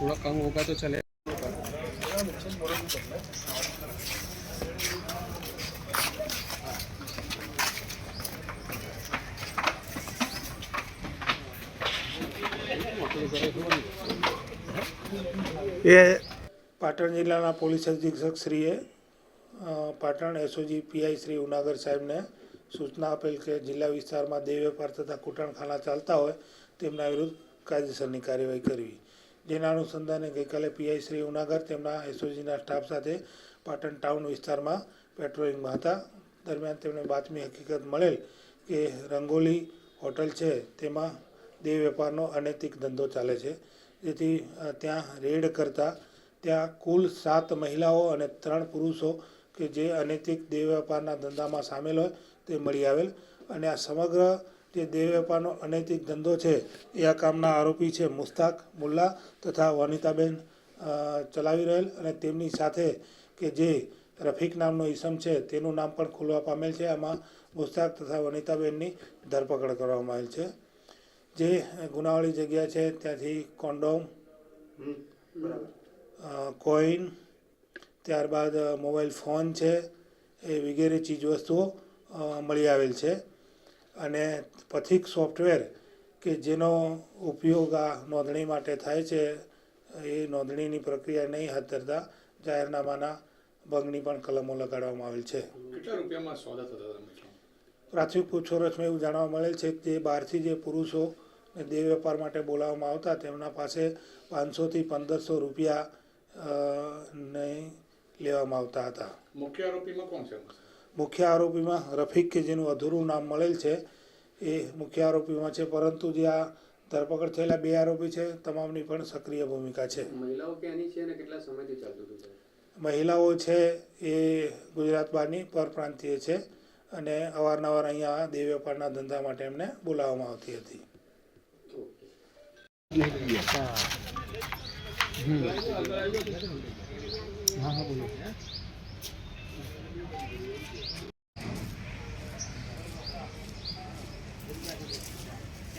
थोड़ा कम होगा तो चले એ પાટણ જિલ્લાના પોલીસ અધિક્ષક શ્રીએ અ, પાટણ એસઓજી પીઆઈ શ્રી ઉનાગર સાહેબને સૂચના આપેલ કે જિલ્લા વિસ્તારમાં દેહ વેપાર તથા કૂટણખાના ચાલતા હોય તેમના વિરુદ્ધ કાયદેસરની કાર્યવાહી કરવી જેના અનુસંધાને ગઈકાલે પીઆઈ શ્રી ઉનાગર તેમના એસઓજીના સ્ટાફ સાથે પાટણ ટાઉન વિસ્તારમાં પેટ્રોલિંગમાં હતા. દરમિયાન તેમને બાતમી હકીકત મળેલ કે રંગોલી હોટલ છે, તેમાં દેહ વેપારનો અનૈતિક ધંધો ચાલે છે. જેથી ત્યાં રેડ કરતા, ત્યાં કુલ સાત મહિલાઓ અને ત્રણ પુરુષો કે જે અનૈતિક દેહ વેપારના ધંધામાં સામેલ હોય તે મળી આવેલ. અને આ સમગ્ર જે દેહ વેપારનો અનૈતિક ધંધો છે. એ આ કામના આરોપી છે મુસ્તાક મુલ્લા તથા વનિતાબેન ચલાવી રહેલ અને તેમની સાથે કે જે રફીક નામનો ઈસમ છે તેનું નામ પણ ખુલવા પામેલ છે. આમાં મુસ્તાક તથા વનિતાબેનની ધરપકડ કરવામાં આવેલ છે. જે ગુનાવાળી જગ્યા છે ત્યાંથી કોન્ડોમ કોઈન, ત્યારબાદ મોબાઈલ ફોન છે. એ વગેરે ચીજવસ્તુઓ વસ્તુઓ મળી આવેલ છે. અને પથિક સોફ્ટવેર કે જેનો ઉપયોગ આ નોંધણી માટે થાય છે એ નોંધણીની પ્રક્રિયા નહીં હાથ ધરતા જાહેરનામાના ભંગની પણ કલમો લગાડવામાં આવેલ છે. કેટલા રૂપિયામાં સોદા થતા પ્રાથમિક પૂછપરછમાં એવું જાણવા મળેલ છે કે જે બહારથી જે પુરુષો ને દેહ વેપાર માટે બોલાવવામાં આવતા તેમના પાસે પાંચસોથી પંદરસો રૂપિયા નહીં લેવામાં આવતા હતા. મુખ્ય આરોપીમાં કોણ છે? મુખ્ય આરોપીમાં રફીક કે જેનું અધૂરું નામ મળેલ છે એ મુખ્ય આરોપીમાં છે. પરંતુ જે આ ધરપકડ થયેલા બે આરોપી છે તમામની પણ સક્રિય ભૂમિકા છે. મહિલાઓ છે એ ગુજરાત બહારની પરપ્રાંતીય છે અને અવારનવાર અહીંયા દેવ વેપારના ધંધા માટે એમને બોલાવવામાં આવતી હતી. હા હા બોલો.